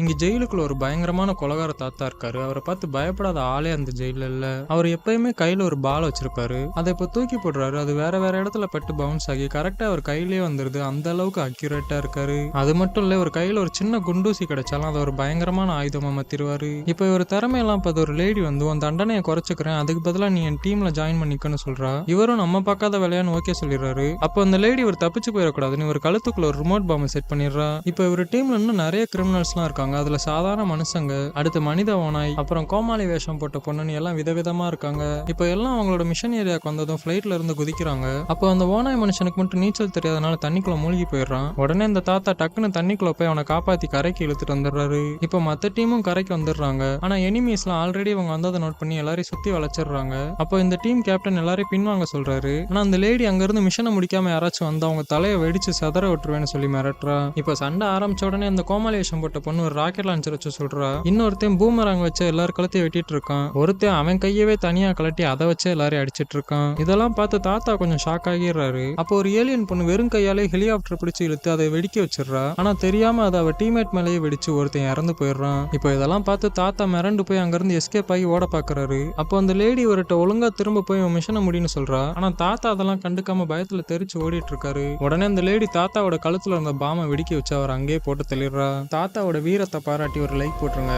இங்க ஜெயிலுக்குள்ள ஒரு பயங்கரமான கொலகார தாத்தா இருக்காரு. அவரை பார்த்து பயப்படாத ஆளே அந்த ஜெயில இல்ல. அவர் எப்பயுமே கையில ஒரு பால் வச்சிருப்பாரு. அதை இப்போ தூக்கி போடுறாரு. அது வேற வேற இடத்துல பட்டு பவுன்ஸ் ஆகி கரெக்டா அவர் கையிலேயே வந்துருது. அந்த அளவுக்கு அக்யூரேட்டா இருக்காரு. அது மட்டும் இல்ல ஒரு கையில ஒரு சின்ன குண்டூசி கிடைச்சாலும் அதை ஒரு பயங்கரமான ஆயுதமா மாத்திருவாரு. இப்ப இவர் திறமையெல்லாம் பார்த்து ஒரு லேடி வந்து உன் தண்டனையை குறைச்சிக்கிறேன். அதுக்கு பதிலாக நீ என் டீம்ல ஜாயின் பண்ணிக்கன்னு சொல்றா. இவரும் நம்ம பார்க்காத வேலையான்னு ஓகே சொல்லிடுறாரு. அப்போ அந்த லேடி இவர் தப்பிச்சு போயிடக்கூடாதுன்னு இவர் கழுத்துக்குள்ள ஒரு ரிமோட் பாம்பை செட் பண்ணிடுறா. இப்போ இவர் டீம்ல இன்னும் நிறைய கிரிமினல்ஸ்லாம் இருக்காங்க. அதுல சாதாரண மனுஷங்க அடுத்து மனித ஓனாய் அப்புறம் கோமாளி வேஷம் போட்ட பொண்ணுன்னு எல்லாம் விதவிதமா இருக்காங்க. இப்போ எல்லாம் அவங்களோட மிஷன் ஏரியாவுக்கு வந்ததும் ஃப்ளைட்ல இருந்து குதிக்கிறாங்க. அப்போ அந்த ஓனாய் மனுஷனுக்கு மட்டும் நீச்சல் தெரியாதனால தண்ணிக்குள்ள மூழ்கி போயிடுறான். உடனே இந்த தாத்தா டக்குன்னு தண்ணிக்குள்ள போய் அவனை காப்பாத்தி கரைக்கு இழுத்துட்டு வந்துடுறாரு. இப்போ மத்த டீமும் கரைக்கு வந்துடுறாங்க. ஆனா எனிமீஸ்லாம் ஆல்ரெடி அவங்க வந்ததை நோட் பண்ணி எல்லாரையும் சுத்தி வளைச்சிடுறாங்க. அப்போ இந்த டீம் கேப்டன் எல்லாரையும் பின்வாங்க சொல்றாரு. ஆனா அந்த லேடி அங்கிருந்து மிஷனை முடிக்காம யாராச்சும் வந்து அவங்க தலையை வெடிச்சு சதற விட்டுருவேன்னு சொல்லி மிரட்டுறா. இப்போ சண்டை ஆரம்பிச்ச உடனே அந்த கோமாளி வேஷம் போட்ட பொண்ணு ராக்கெட் லான்ச்சர் வச்சு சொல்றா. இன்னொருத்தன் பூமராங் வச்சு எல்லார் கழுத்தையும் வெட்டிட்டு இருக்கான். ஒருத்தன் அவன் கையவே தனியா கலட்டி அதை வச்சு எல்லாரையும் அடிச்சிட்டு இருக்கான். இதெல்லாம் பார்த்து தாத்தா கொஞ்சம் ஷாக் ஆகிடுறாரு. அப்போ ஒரு ஏலியன் பொண்ணு வெறும் கையாலே ஹெலிகாப்டர் பிடிச்சு இழுத்து அதை வெடிக்க வச்சிடுறா. ஆனா தெரியாம அதை அவ டீமேட் மேலேயே வெடிச்சு ஒருத்தன் இறந்து போயிடுறான். இப்போ இதெல்லாம் பார்த்து தாத்தா மிரண்டு போய் அங்கிருந்து எஸ்கேப் ஆகி ஓட பாக்குறாரு. அப்போ அந்த லேடி ஒருட்ட ஒழுங்கா திரும்ப போய் உன் மிஷனை முடின்னு சொல்றா. ஆனா தாத்தா அதெல்லாம் கண்டுக்காம பயத்துல தெரிச்சு ஓடிட்டு இருக்காரு. உடனே அந்த லேடி தாத்தாவோட கழுத்துல இருந்த பாமை வெடிக்க வச்சு அவர் அங்கேயே போட்டு தெளிடுறா தாத்தாவோட வீர வீரத்தை பாராட்டி ஒரு லைக் போட்டுருங்க.